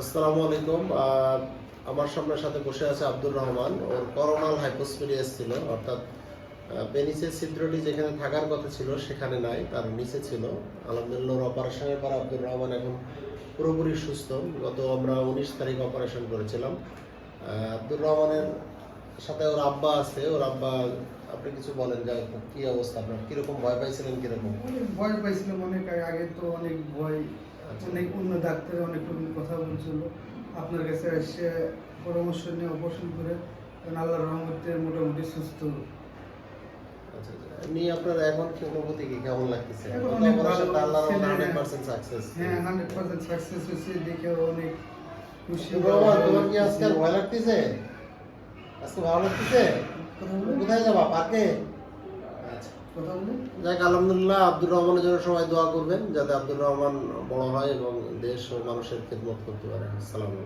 আসসালামু আলাইকুম। আমার সামনের সাথে বসে আছে আব্দুর রহমান। ওর করোনাল হাইপোস্পিরিয়াস ছিল অর্থাৎ পেনিসের ছিদ্রটি যেখানে থাকার কথা ছিল সেখানে নাই, তার নিচে ছিল। আলহামদুলিল্লাহ অপারেশনের পর আব্দুর রহমান এখন পুরোপুরি সুস্থ। গত আমরা উনিশ তারিখ অপারেশন করেছিলাম। আব্দুর রহমানের সাথে ওর আব্বা আছে। ওর আব্বা, আপনি কিছু বলেন যে কি অবস্থা আপনার? কীরকম ভয় পাইছিলেন, কীরকম? ভয় পাইছিলাম, অনেক আগে তো অনেক ভয়। অনেক অন্য ডাক্তার অনেক রকম কথা বলছিল। আপনার কাছে এসে পরামর্শ নিয়ে অপারেশন করে এখন আল্লাহর রহমতে মোটামুটি সুস্থ। আচ্ছা, আচ্ছা। এমনি আপনার এখন কি অনুভূতি কি? কেমন লাগতেছে? হান্ড্রেড হ্যাঁ। পার্সেন্ট সাকসেস হ্যাঁ হান্ড্রেড পার্সেন্ট সাকসেস হয়েছে দেখে অনেক খুশি বাবা তোমার কি আজকে ভয় লাগতেছে? আজকে ভালো লাগতেছে? কোথায় যাবা? পার্কে? আচ্ছা। যাক, আলহামদুলিল্লাহ আব্দুর রহমানের জন্য সবাই দোয়া করবেন, যাতে আব্দুর রহমান বড় হয় এবং দেশ ও মানুষের খেদমত করতে পারে। আসসালামু